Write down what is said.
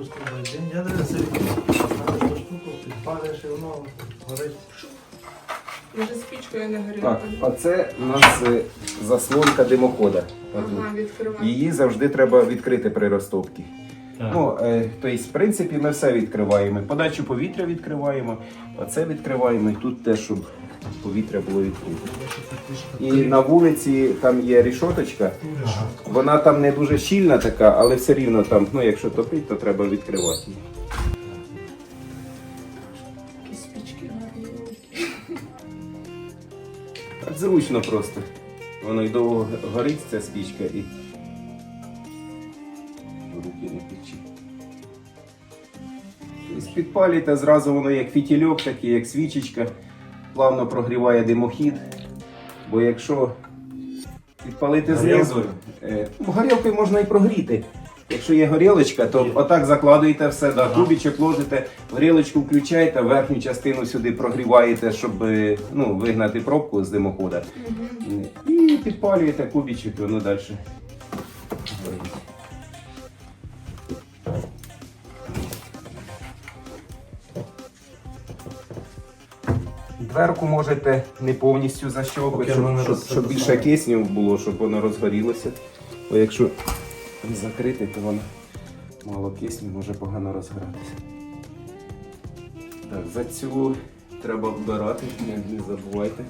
завжди бензин. Я дивився, ставлю цю штуку, підпалиш і воно горить. Може з не горіло. Так, а це у нас е, заслонка димохода. Ага. Її завжди треба відкрити при розтопці. Так. Ну, е, тобто, в принципі, ми все відкриваємо. Подачу повітря відкриваємо, а це відкриваємо і тут те, щоб повітря було відкрите. І на вулиці там є рішоточка. Вона там не дуже щільна така, але все рівно там, ну якщо топить, то треба відкривати її. Так зручно просто. Воно й довго горить ця спічка і руки не печі. Тобто підпалюєте, зразу воно як фітільок, такий, як свічечка, плавно прогріває димохід. Бо якщо підпалити знизу, Горілкою? е, горілкою можна і прогріти. Якщо є горілочка, то отак закладуєте все, да, кубічок ложите, горілочку включаєте, верхню частину сюди прогріваєте, щоб е, ну, вигнати пробку з димохода. І підпалюєте кубічок, воно далі. Дверку можете не повністю защовувати, щоб, щоб, щоб більше кисню було, щоб воно розгорілося. Бо якщо закрити, то воно мало кисню може погано розгоратися. Так, за цю треба вбирати, не забувайте.